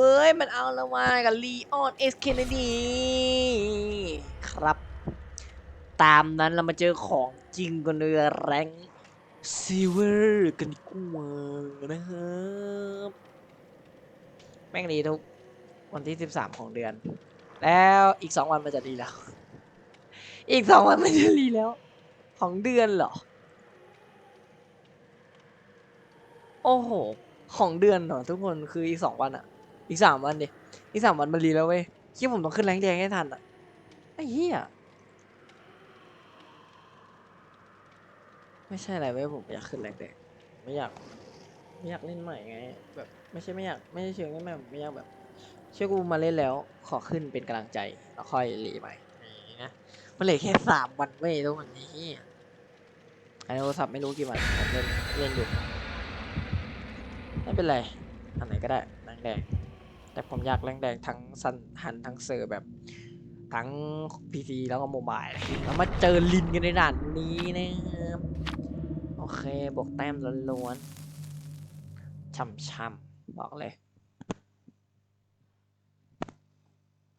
เว้ย มันเอาล้วมากับลีออนเอสเคนเนดีครับ ตามนั้นเรามาเจอของจริงกันเลยแรงซิเวอร์กันดีกว่านะครับแม่งดีทุกวันที่ 13 ของเดือน แล้วอีก 2 วันมันจะดีแล้ว อีก 2 วันมันจะดีแล้ว ของเดือนเหรอ โอ้โห ของเดือนเหรอทุกคนคืออีกสองวันอะ อีกสามวันดิ อีกสามวันมันรีแล้วเว้ยคิดผมต้องขึ้นแรงแดงให้ทันอะไอ้เหี้ย ไม่ใช่อะไรเว้ยผมอยากขึ้นแรงแดง ไม่อยาก ไม่อยากเล่นใหม่ไง แบบไม่ใช่ไม่อยาก ไม่ใช่เชิงเล่นใหม่ผมไม่อยากแบบ เชื่อกูมาเล่นแล้ว ขอขึ้นเป็นกำลังใจ แล้วค่อยรีใหม่นะมันเหลือแค่สามวันเว้ยทุกวันนี้ไอ้โทรศัพท์ไม่รู้กี่วันผมเล่นเล่นอยู่ไม่เป็นไรอันไหนก็ได้แรงแดง แต่ผมอยากแรงแดงทั้งสันหันทั้งเซอร์แบบทั้งพีซีแล้วก็โมบายแล้วมาเจอลินกันในด่านนี้นะครับ โอเค บวกแต้มล้วนๆช่ำๆบอกเลย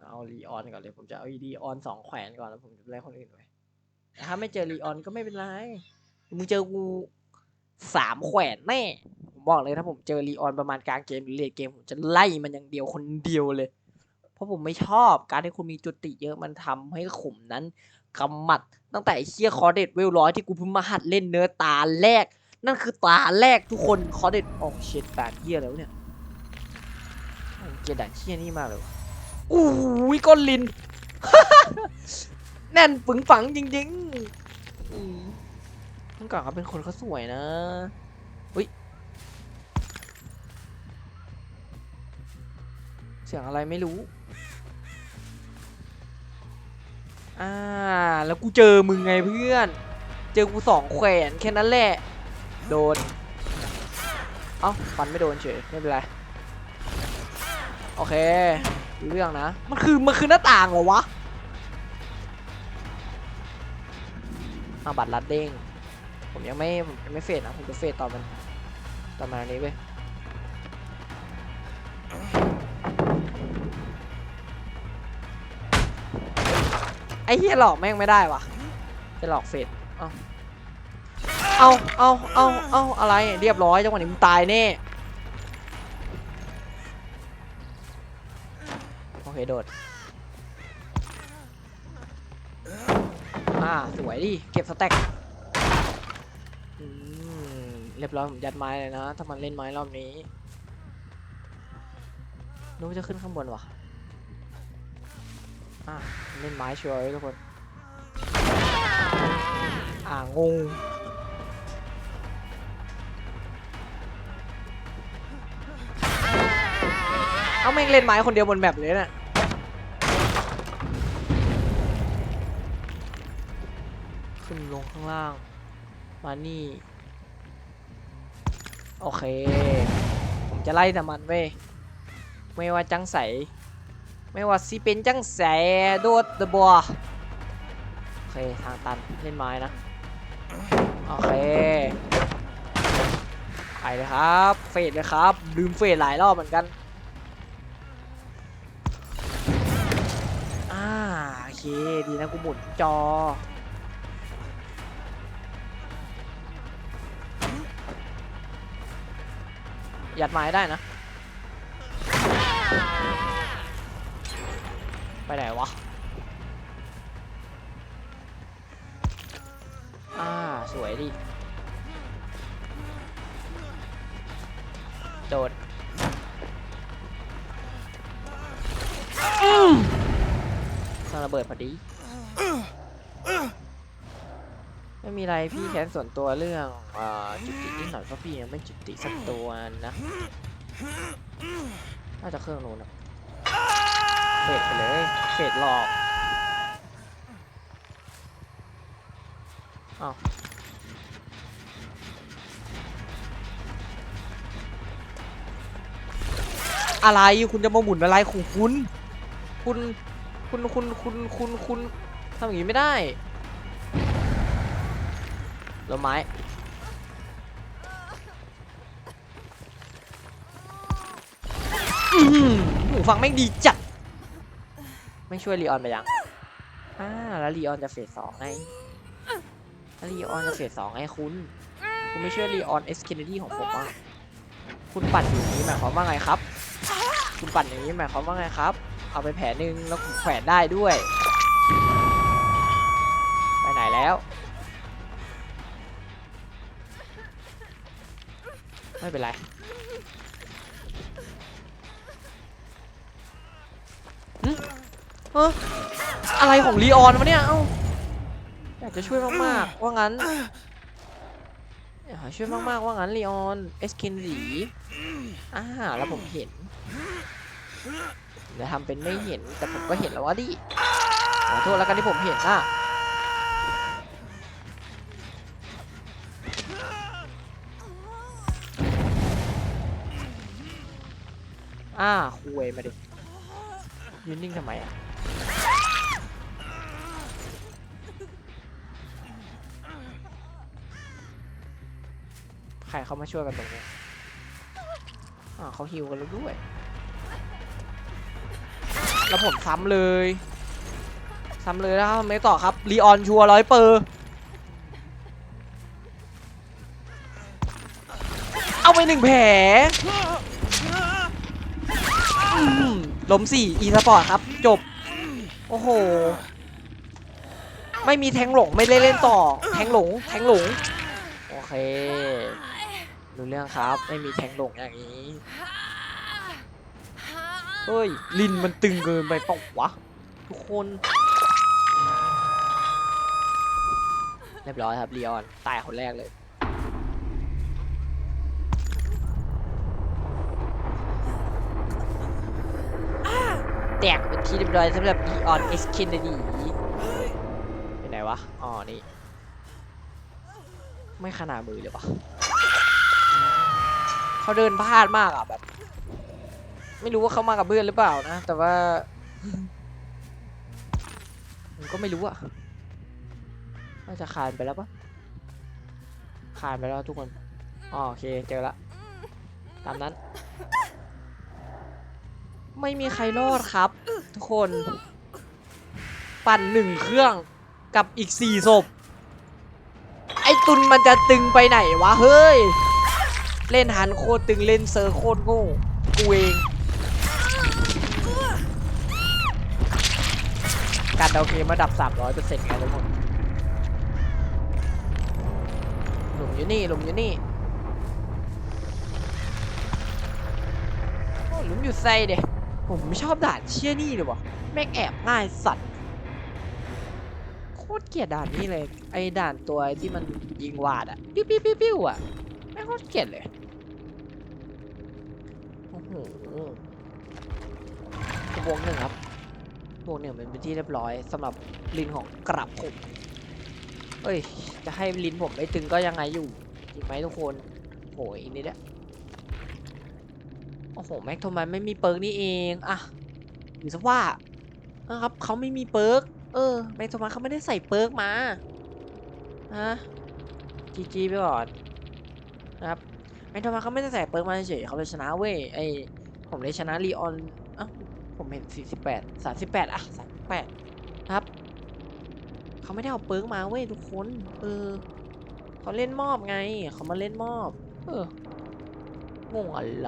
เอาลีออนก่อนเลย ผมจะเอาลีออนสองแขวนก่อนแล้วผมจะไล่คนอื่นไว้แต่ถ้าไม่เจอลีออนก็ไม่เป็นไร มึงเจอกูสามแขวนแน่ ผมบอกเลยถ้าผมเจอรีออนประมาณกลางเกมหรือเลทเกมผมจะไล่มันอย่างเดียวคนเดียวเลย เพราะผมไม่ชอบการที่คุณมีจุติเยอะมันทำให้ขุมนั้นกำหมัดตั้งแต่เชียคอเด็ดเวลร้อยที่กูเพิ่งมาหัดเล่นเนื้อตาแรก นั่นคือตาแรกทุกคนคอเด็ดออกเช็ดตาเฮียแล้วเนี่ยเกียดด่านเฮียนี่มากเลยวะอู้ยก้นลินแน่นปึงฝังจริงๆอืมเมื่อก่อนเขาเป็นคนเขาสวยนะเสียงอะไรไม่รู้ อ่า แล้วกูเจอมึงไงเพื่อน เจอกูสองแขวนแค่นั้นแหละ โดน เอ้าฟันไม่โดนเฉยไม่เป็นไร โอเค เรื่องนะ มันคือ มันคือหน้าต่างเหรอวะอาบัตรลัดเด้ง ผมยังไม่ผมยังไม่เฟดนะ ผมจะเฟดตอนมันตอนมาอันนี้เว้ย อ้เฮียหลอกแม่งไม่ได้วะจะหลอกเฟดเอาเอาเอาเอาเอาอะไรเรียบร้อยจังหวะนี้มึงตายแน่โอเคโดดอ่าสวยดิเก็บสแต็กเรียบร้อยผมยัดไม้เลยนะ ถ้ามันเล่นไม้รอบนี้นู้จะขึ้นข้างบนวะ อะเล่นไม้ชัวร์เลยทุกคน อ่างงเอาแม่งเล่นไม้คนเดียวบนแมปเลยน่ะขึ้นลงข้างล่าง มานี่ โอเค ผมจะไล่แต่มันเว้ย ไม่ว่าจังใส ไม่ว่าสิเป็นจังแสโดดเดอะบัวโอเคทางตันเล่นไม้นะ โอเค ไปเลยครับ เฟดเลยครับ ลืมเฟดหลายรอบเหมือนกัน อ่าโอเค ดีนะกูหมุนจอยัดไม้ได้นะ ไปไหนวะ อ่า สวยดิ โดดอืมเครื่องระเบิดพอดี ไม่มีอะไรพี่แค้นส่วนตัวเรื่องเอ่อจุตินิดหน่อยเพราะพี่ยังไม่จุติสักตัวนะ น่าจะเครื่องนู้นนะ เฟดไปเลยเฟดหลอกอ้าวอะไรคุณจะมาหมุนอะไรของคุณ คุณ คุณ คุณ คุณ คุณ คุณทำอย่างนี้ไม่ได้แล้วไม้อืมหูฟังแม่งดีจัด ไม่ช่วยลีออนไปยังอ่าแล้วลีออนจะเฟสสองไงแล้วลีออนจะเฟสสองไงคุณ คุณไม่ช่วยลีออนเอสเคนเนดีของผมอะคุณปั่นอย่างนี้หมายความว่าไงครับ คุณปั่นอย่างนี้หมายความว่าไงครับ เอาไปแผลหนึ่งแล้วแขวนได้ด้วย ไปไหนแล้วไม่เป็นไรหึ เอออะไรของลีออนวะเนี่ยเอ้าอยากจะช่วยมากๆว่างั้นอยากช่วยมากๆว่างั้นลีออนเอสเคนสีอ่าแล้วผมเห็นจะทำเป็นไม่เห็นแต่ผมก็เห็นแล้วว่าดิขอโทษแล้วกันที่ผมเห็นน่ะอ่าคุยมาดิยืนนิ่งทำไมอะ ใครเขามาช่วยกันตรงนี้อ่าเขาฮิวกันแล้วด้วย แล้วผมซ้ำเลย ซ้ำเลยแล้วทำไม่ต่อครับรีออนชัวร้อยเปอร์เอาไปหนึ่งแผลล้มสี่อีสปอร์ตครับ จบ โอ้โห ไม่มีแทงหลง ไม่ได้เล่นต่อ แทงหลง แทงหลง โอเค รู้เรื่องครับ ไม่มีแทงหลงอย่างนี้ เฮ้ย ลินมันตึงเกินไปเปล่าวะ ทุกคน เรียบร้อยครับลีออน ตายคนแรกเลย แตกเป็นที่เรียบร้อยสำหรับลีออนเอ็กซ์เคนเนดีเป็นไหนวะ อ๋อ นี่ ไม่ขนาดมือเลยวะ เขาเดินพลาดมากอะแบบ ไม่รู้ว่าเขามากับเพื่อนหรือเปล่านะ แต่ว่าผมก็ไม่รู้อะน่าจะคานไปแล้วปะคานไปแล้วทุกคนอ๋อโอเคเจอละตามนั้น ไม่มีใครรอดครับ ทุกคน ปั่นหนึ่งเครื่องกับอีกสี่ศพไอ้ตุนมันจะตึงไปไหนวะเฮ้ย เล่นหันโคตรตึงเล่นเซอร์โคตรโง่กูเองการเดาเกมระดับ 300เปอร์เซ็นต์ไงทุกคนหลุมอยู่นี่หลุมอยู่นี่โอ้หลุมอยู่ไซเดะผมไม่ชอบด่านเชี่ยนี่เลยวะแม่งแอบง่ายสัตว์โคตรเกลียดด่านนี้เลย ไอ้ด่านตัวที่มันยิงวาดอะปิ้วปิ้วปิ้วปิ้วอะ โคตรเกลียดเลย โอ้โหบวกหนึ่งครับบวกหนึ่งเป็นที่เรียบร้อยสำหรับลิ้นของกระผมเอ้ย จะให้ลิ้นผมไม่ตึงก็ยังไงอยู่จริงไหมทุกคนโหยอีกนิดเดียวโอ้โหแม็กทมันไม่มีเปิร์กนี่เองอะหรือซะว่านะครับเขาไม่มีเปิร์กเออแม็กทมันเขาไม่ได้ใส่เปิร์กมาฮะจีจีไปก่อน ไอ้โทมันเขาไม่ได้ใส่เปิร์กมาเฉยเขาเลยชนะเว้ยไอผมเลยชนะลีออนอะผมเห็น 48 38 อะ 38 ครับ เขาไม่ได้เอาเปิร์กมาเว้ยทุกคน เออเขาเล่นมอบไง เขามาเล่นมอบ เอองงอะไร